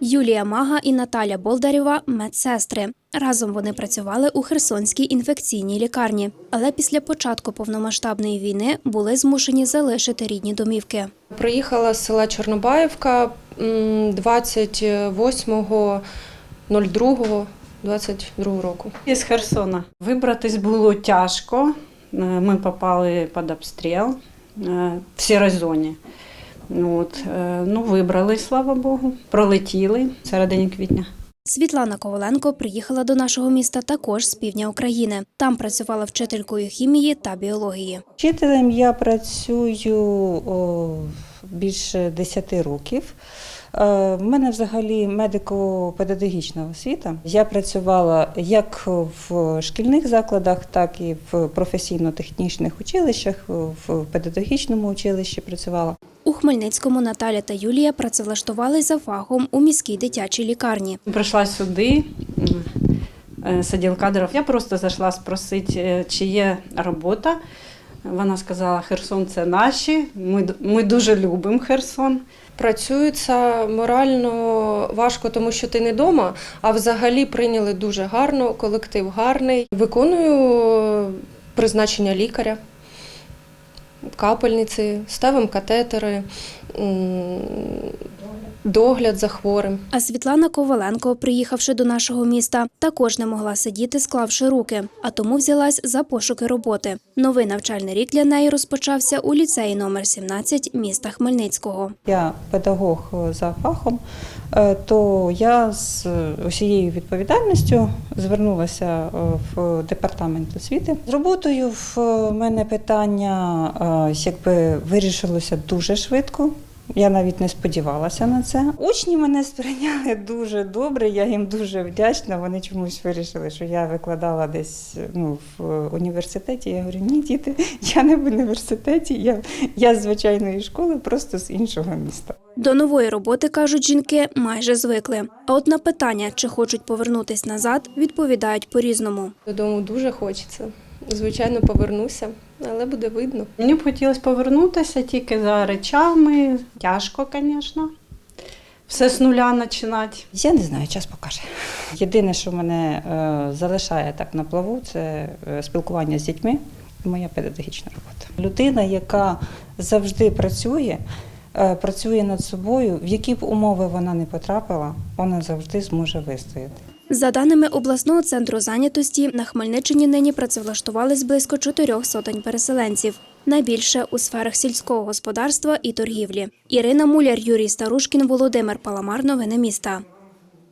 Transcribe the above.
Юлія Мага і Наталя Болдарєва – медсестри. Разом вони працювали у Херсонській інфекційній лікарні, але після початку повномасштабної війни були змушені залишити рідні домівки. Приїхала з села Чорнобаївка м, 28.02.22 року. Із Херсона. Вибратись було тяжко. Е, Ми попали під обстріл е, в сірій зоні. Ну, От, е, ну, вибрали, слава Богу. Пролетіли в середині квітня. Світлана Коваленко приїхала до нашого міста також з півдня України. Там працювала вчителькою хімії та біології. Вчителем я працюю о, більше 10 років. Е, В мене взагалі медико-педагогічна освіта. Я працювала як в шкільних закладах, так і в професійно-технічних училищах, в педагогічному училищі працювала. Хмельницькому Наталя та Юлія працевлаштувались за фахом у міській дитячій лікарні. Прийшла сюди, е, сидів кадров. Я просто зайшла спросити, е, чи є робота. Вона сказала, Херсон це наші. Ми, ми дуже любимо Херсон. Працюється морально важко, тому що ти не вдома, а взагалі прийняли дуже гарно, колектив гарний. Виконую призначення лікаря, капельниці, ставимо катетери, догляд за хворим. А Світлана Коваленко, приїхавши до нашого міста, також не могла сидіти, склавши руки, а тому взялась за пошуки роботи. Новий навчальний рік для неї розпочався у ліцеї номер 17 міста Хмельницького. Я педагог за фахом, е, то я з усією відповідальністю звернулася е, в департамент освіти. З роботою в мене питання е, якби вирішилося дуже швидко. Я навіть не сподівалася на це. Учні мене сприйняли дуже добре. Я їм дуже вдячна. Вони чомусь вирішили, що я викладала десь ну, в університеті. Я говорю, ні, діти, я не в університеті, я, я з звичайної школи, просто з іншого міста. До нової роботи, кажуть жінки, майже звикли. А от на питання, чи хочуть повернутись назад, відповідають по-різному. Додому дуже хочеться. Звичайно, повернуся, але буде видно. Мені б хотілося повернутися тільки за речами. Тяжко, звісно. Все з нуля починати. Я не знаю, час покаже. Єдине, що мене е, залишає так на плаву, це е, спілкування з дітьми і моя педагогічна робота. Людина, яка завжди працює, е, працює над собою, в які б умови вона не потрапила, вона завжди зможе вистояти. За даними обласного центру зайнятості, на Хмельниччині нині працевлаштувались близько чотирьох сотень переселенців. Найбільше у сферах сільського господарства і торгівлі. Ірина Муляр, Юрій Старушкін, Володимир Паламар. Новини міста.